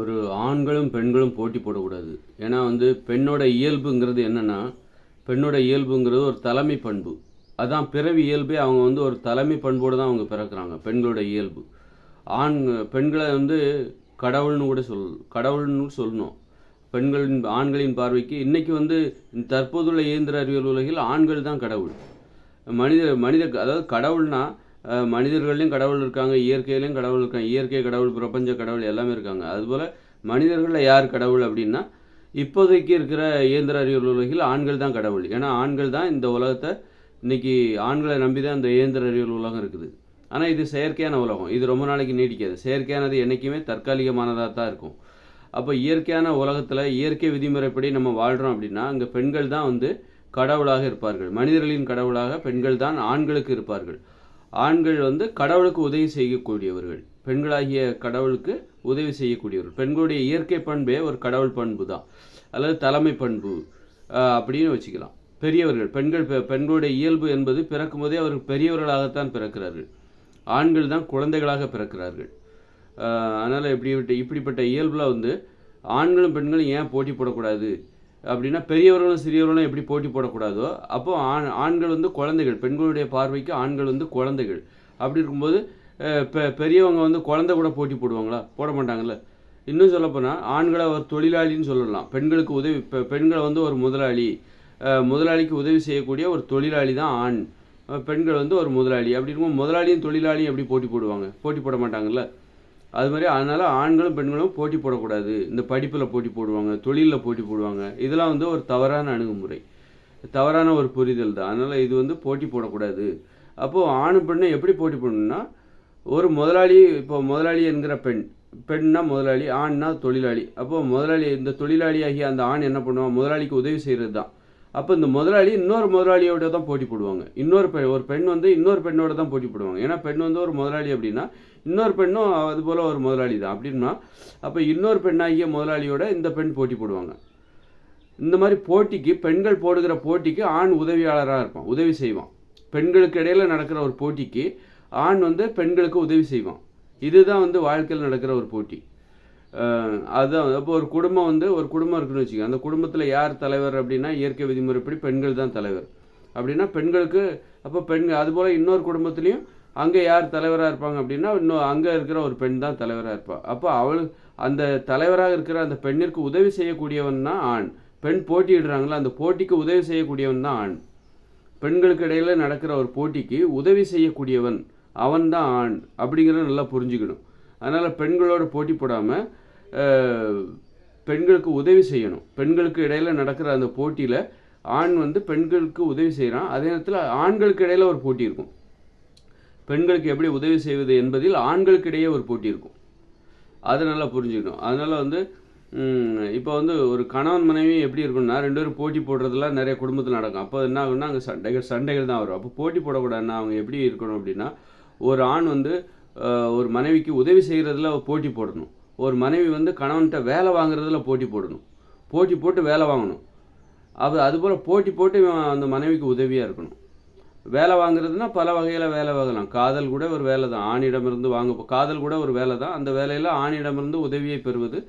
ஒரு ஆண்களும் பெண்களும் போட்டி போடக்கூடாது. ஏன்னா வந்து பெண்ணோட இயல்புங்கிறது என்னன்னா பெண்ணோட இயல்புங்கிறது ஒரு தலைமை பண்பு. அதான் பிறவி இயல்பே அவங்க வந்து ஒரு தலைமை பண்போடு தான் அவங்க பிறக்கிறாங்க பெண்களோட இயல்பு. ஆண் பெண்களை வந்து கடவுள்னு கூட சொல் கடவுள்னு சொல்லணும். பெண்களின் ஆண்களின் பார்வைக்கு இன்றைக்கி வந்து தற்போதுள்ள இயந்திர அறிவியல் உலகில் ஆண்கள் தான் கடவுள். மனித மனித அதாவது கடவுள்னா மனிதர்கள்லையும் கடவுள் இருக்காங்க இயற்கையிலையும் கடவுள் இருக்காங்க இயற்கை கடவுள் பிரபஞ்ச கடவுள் எல்லாமே இருக்காங்க. அதுபோல் மனிதர்களில் யார் கடவுள் அப்படின்னா இப்போதைக்கு இருக்கிற இயந்திர அறிவியல் உலகில் ஆண்கள் தான் கடவுள். ஏன்னா ஆண்கள் தான் இந்த உலகத்தை இன்னைக்கு ஆண்களை நம்பி தான் இந்த இயந்திர அறிவியல் உலகம் இருக்குது. ஆனால் இது செயற்கையான உலகம். இது ரொம்ப நாளைக்கு நீடிக்காது. செயற்கையானது என்றைக்குமே தற்காலிகமானதாக தான் இருக்கும். அப்போ இயற்கையான உலகத்தில் இயற்கை விதிமுறைப்படி நம்ம வாழ்கிறோம் அப்படின்னா அங்கே பெண்கள் தான் வந்து கடவுளாக இருப்பார்கள். மனிதர்களின் கடவுளாக பெண்கள் தான் ஆண்களுக்கு இருப்பார்கள். ஆண்கள் வந்து கடவுளுக்கு உதவி செய்யக்கூடியவர்கள். பெண்களாகிய கடவுளுக்கு உதவி செய்யக்கூடியவர்கள். பெண்களுடைய இயற்கை பண்பே ஒரு கடவுள் பண்பு தான் அல்லது தலைமை பண்பு அப்படின்னு வச்சுக்கலாம். பெரியவர்கள் பெண்கள் பெ- பெண்களுடைய இயல்பு என்பது பிறக்கும் போதே அவர்கள் பெரியவர்களாகத்தான் பிறக்கிறார்கள். ஆண்கள் தான் குழந்தைகளாக பிறக்கிறார்கள். அதனால் இப்படி இப்படிப்பட்ட இயல்பில் வந்து ஆண்களும் பெண்களும் ஏன் போட்டி போடக்கூடாது? அப்படின்னா பெரியவர்களும் சிறியவர்களும் எப்படி போட்டி போடக்கூடாதோ அப்போ ஆண் ஆண்கள் வந்து குழந்தைகள் பெண்களுடைய பார்வைக்கு ஆண்கள் வந்து குழந்தைகள். அப்படி இருக்கும்போது பெ- பெரியவங்க வந்து குழந்தை கூட போட்டி போடுவாங்களா? போட மாட்டாங்கல்ல. இன்னும் சொல்லப்போனால் ஆண்களை ஒரு தொழிலாளின்னு சொல்லலாம். பெண்களுக்கு உதவி இப்போ பெண்களை வந்து ஒரு முதலாளி. முதலாளிக்கு உதவி செய்யக்கூடிய ஒரு தொழிலாளி தான் ஆண். பெண்கள் வந்து ஒரு முதலாளி. அப்படி இருக்கும் முதலாளியும் தொழிலாளியும் எப்படி போட்டி போடுவாங்க? போட்டி போட மாட்டாங்கல்ல? அது மாதிரி அதனால் ஆண்களும் பெண்களும் போட்டி போடக்கூடாது. இந்த படிப்பில் போட்டி போடுவாங்க தொழிலில் போட்டி போடுவாங்க. இதெல்லாம் வந்து ஒரு தவறான அணுகுமுறை. தவறான ஒரு புரிதல் தான். அதனால் இது வந்து போட்டி போடக்கூடாது. அப்போது ஆணும் பெண்ணும் எப்படி போட்டி போடணும்னா ஒரு முதலாளி இப்போ முதலாளி என்கிற பெண் பெண்ணா முதலாளி ஆண்னா தொழிலாளி. அப்போது முதலாளி இந்த தொழிலாளியாகிய அந்த ஆண் என்ன பண்ணுவான்? முதலாளிக்கு உதவி செய்கிறது தான் அப்போ இந்த முதலாளி இன்னொரு முதலாளியோட தான் போட்டி போடுவாங்க. இன்னொரு பெண் ஒரு பெண் வந்து இன்னொரு பெண்ணோட தான் போட்டி போடுவாங்க. ஏன்னா பெண் வந்து ஒரு முதலாளி அப்படின்னா இன்னொரு பெண்ணும் அது போல் ஒரு முதலாளி தான். அப்படின்னா அப்போ இன்னொரு பெண்ணாகிய முதலாளியோட இந்த பெண் போட்டி போடுவாங்க. இந்த மாதிரி போட்டிக்கு பெண்கள் போடுகிற போட்டிக்கு ஆண் உதவியாளராக இருப்பான் உதவி செய்வான். பெண்களுக்கு இடையில் நடக்கிற ஒரு போட்டிக்கு ஆண் வந்து பெண்களுக்கு உதவி செய்வான். இதுதான் வந்து வாழ்க்கையில் நடக்கிற ஒரு போட்டி. அதுதான் அப்போ ஒரு குடும்பம் வந்து ஒரு குடும்பம் இருக்குன்னு வச்சுக்கோங்க. அந்த குடும்பத்தில் யார் தலைவர் அப்படின்னா இயற்கை விதிமுறைப்படி பெண்கள் தான் தலைவர். அப்படின்னா பெண்களுக்கு அப்போ பெண்கள் அதுபோல் இன்னொரு குடும்பத்துலேயும் அங்கே யார் தலைவராக இருப்பாங்க அப்படின்னா இன்னும் அங்கே இருக்கிற ஒரு பெண் தான் தலைவராக இருப்பாள் அப்போ அவள் அந்த தலைவராக இருக்கிற அந்த பெண்ணிற்கு உதவி செய்யக்கூடியவன் தான் ஆண். பெண் போட்டியிடுறாங்களா அந்த போட்டிக்கு உதவி செய்யக்கூடியவன் தான் ஆண். பெண்களுக்கு இடையில நடக்கிற ஒரு போட்டிக்கு உதவி செய்யக்கூடியவன் அவன் தான் ஆண் அப்படிங்கிறத நல்லா புரிஞ்சுக்கணும். அதனால் பெண்களோட போட்டி போடாமல் பெண்களுக்கு உதவி செய்யணும். பெண்களுக்கு இடையில் நடக்கிற அந்த போட்டியில் ஆண் வந்து பெண்களுக்கு உதவி செய்கிறான் அதே நேரத்தில் ஆண்களுக்கு இடையில் ஒரு போட்டி இருக்கும். பெண்களுக்கு எப்படி உதவி செய்வது என்பதில் ஆண்களுக்கு இடையே ஒரு போட்டி இருக்கும். அதை நல்லா புரிஞ்சுக்கணும். அதனால் வந்து இப்போ வந்து ஒரு கணவன் மனைவி எப்படி இருக்குன்னா ரெண்டு பேரும் போட்டி போடுறதுலாம் நிறைய குடும்பத்தில் நடக்கும். அப்போ என்ன ஆகும்னா அங்கே சண்டைகள் சண்டைகள் தான் வரும். அப்போ போட்டி போடக்கூடாதுன்னா அவங்க எப்படி இருக்கணும் அப்படின்னா ஒரு ஆண் வந்து ஒரு மனைவிக்கு உதவி செய்கிறதுல போட்டி போடணும். ஒரு மனைவி வந்து கணவன்கிட்ட வேலை வாங்குறதுல போட்டி போடணும். போட்டி போட்டு வேலை வாங்கணும். அது அதுபோல் போட்டி போட்டு அந்த மனைவிக்கு உதவியாக இருக்கணும். வேலை வாங்குறதுனா பல வகையில் வேலை வாங்கலாம். காதல் கூட ஒரு வேலை தான். ஆணிடமிருந்து வாங்க காதல் கூட ஒரு வேலை தான். அந்த வேலையில் ஆணிடமிருந்து உதவியை பெறுவது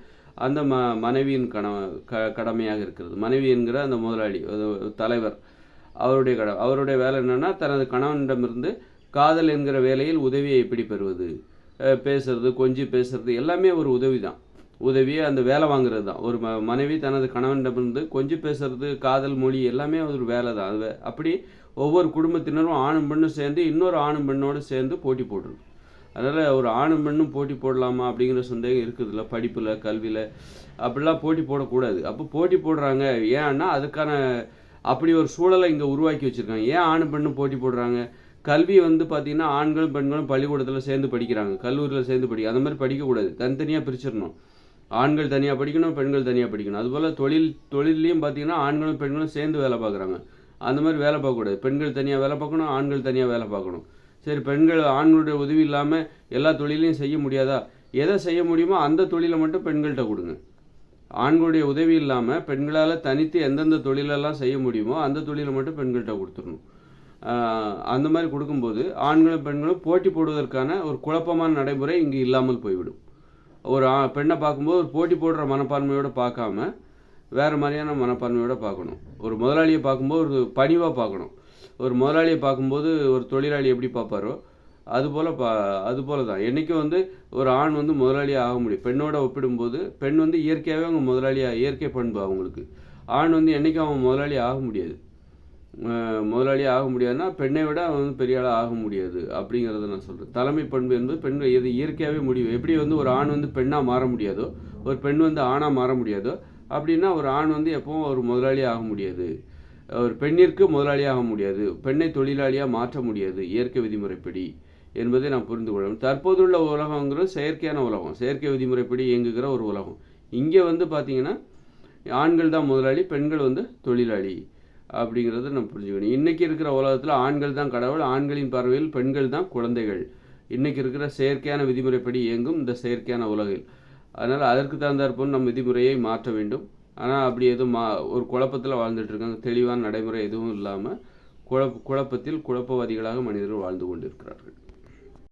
அந்த ம மனைவியின் கணவ க கடமையாக இருக்கிறது. மனைவி என்கிற அந்த முதலாளி தலைவர் அவருடைய கட அவருடைய வேலை என்னென்னா தனது கணவனிடமிருந்து காதல் என்கிற வேலையில் உதவியை எப்படி பெறுவது? பேசுறது கொஞ்சி பேசுறது எல்லாமே ஒரு உதவி தான் உதவியே அந்த வேலை வாங்குறது தான் ஒரு ம மனைவி தனது கணவனிடமிருந்து கொஞ்சி பேசுறது காதல் மொழி எல்லாமே ஒரு வேலை தான் அது அப்படி ஒவ்வொரு குடும்பத்தினரும் ஆணும் பெண்ணும் சேர்ந்து இன்னொரு ஆணும் பெண்ணோடு சேர்ந்து போட்டி போடுறது. அதனால் ஒரு ஆணும் பெண்ணும் போட்டி போடலாமா அப்படிங்கிற சந்தேகம் இருக்குதுல்ல படிப்பில் கல்வியில் அப்படிலாம் போட்டி போடக்கூடாது. அப்போ போட்டி போடுறாங்க. ஏன்னா அதுக்கான அப்படி ஒரு சூழலை இங்கே உருவாக்கி வச்சுருக்காங்க. ஏன் ஆணும் பெண்ணும் போட்டி போடுறாங்க? கல்வி வந்து பார்த்திங்கன்னா ஆண்களும் பெண்களும் பள்ளிக்கூடத்தில் சேர்ந்து படிக்கிறாங்க. கல்லூரியில் சேர்ந்து படிக்க அந்த மாதிரி படிக்கக்கூடாது. தனித்தனியாக பிரிச்சிடணும். ஆண்கள் தனியாக படிக்கணும் பெண்கள் தனியாக படிக்கணும். அதுபோல் தொழில் தொழிலையும் பார்த்தீங்கன்னா ஆண்களும் பெண்களும் சேர்ந்து வேலை பார்க்குறாங்க அந்த மாதிரி வேலை பார்க்கக்கூடாது பெண்கள் தனியாக வேலை பார்க்கணும் ஆண்கள் தனியாக வேலை பார்க்கணும் சரி பெண்கள் ஆண்களுடைய உதவி இல்லாமல் எல்லா தொழிலையும் செய்ய முடியாதா? எதை செய்ய முடியுமோ அந்த தொழிலை மட்டும் பெண்கள்கிட்ட கொடுங்க. ஆண்களுடைய உதவி இல்லாமல் பெண்களால் தனித்து எந்தெந்த தொழிலெல்லாம் செய்ய முடியுமோ அந்த தொழிலை மட்டும் பெண்கள்கிட்ட கொடுத்துடணும். அந்த மாதிரி கொடுக்கும்போது ஆண்களும் பெண்களும் போட்டி போடுவதற்கான ஒரு குழப்பமான நடைமுறை இங்கு இல்லாமல் போய்விடும். ஒரு ஆ பெண்ணை பார்க்கும்போது ஒரு போட்டி போடுற மனப்பான்மையோடு பார்க்காம வேறு மாதிரியான மனப்பான்மையோடு பார்க்கணும். ஒரு முதலாளியை பார்க்கும்போது ஒரு பணிவாக பார்க்கணும். ஒரு முதலாளியை பார்க்கும்போது ஒரு தொழிலாளி எப்படி பார்ப்பாரோ அதுபோல் பா அதுபோல் தான் என்றைக்கும் வந்து ஒரு ஆண் வந்து முதலாளியாக ஆக முடியும். பெண்ணோட ஒப்பிடும்போது பெண் வந்து இயற்கையாகவே அவங்க முதலாளியாக இயற்கை பண்பு அவங்களுக்கு. ஆண் வந்து என்றைக்கும் அவன் முதலாளி ஆக முடியாது. முதலாளி ஆக முடியாதுன்னா பெண்ணை விட அவன் வந்து பெரிய ஆளாக ஆக முடியாது அப்படிங்கிறத நான் சொல்கிறேன் தலைமை பண்பு என்பது பெண் இது இயற்கையாகவே முடியும் எப்படி வந்து ஒரு ஆண் வந்து பெண்ணாக மாற முடியாதோ ஒரு பெண் வந்து ஆணாக மாற முடியாதோ அப்படின்னா ஒரு ஆண் வந்து எப்பவும் ஒரு முதலாளி ஆக முடியாது. ஒரு பெண்ணிற்கு முதலாளியாக முடியாது. பெண்ணை தொழிலாளியாக மாற்ற முடியாது. இயற்கை விதிமுறைப்படி என்பதை நான் புரிந்து கொள்ளணும் தற்போதுள்ள உலகங்கிறது செயற்கையான உலகம். செயற்கை விதிமுறைப்படி இயங்குகிற ஒரு உலகம். இங்கே வந்து பார்த்திங்கன்னா ஆண்கள் தான் முதலாளி பெண்கள் வந்து தொழிலாளி. அப்படிங்கிறத நம்ம புரிஞ்சுக்கணும் இன்றைக்கி இருக்கிற உலகத்தில் ஆண்கள் தான் கடவுள் ஆண்களின் பார்வையில் பெண்கள் தான் குழந்தைகள். இன்றைக்கி இருக்கிற செயற்கையான விதிமுறைப்படி இயங்கும் இந்த செயற்கையான உலகில். அதனால் அதற்கு தகுந்தாற்போல் நம் விதிமுறையை மாற்ற வேண்டும். ஆனால் அப்படி எதுவும் மா ஒரு குழப்பத்தில் வாழ்ந்துட்டு இருக்காங்க தெளிவான நடைமுறை எதுவும் இல்லாமல் குழப்ப குழப்பத்தில் குழப்பவாதிகளாக மனிதர்கள் வாழ்ந்து கொண்டிருக்கிறார்கள்.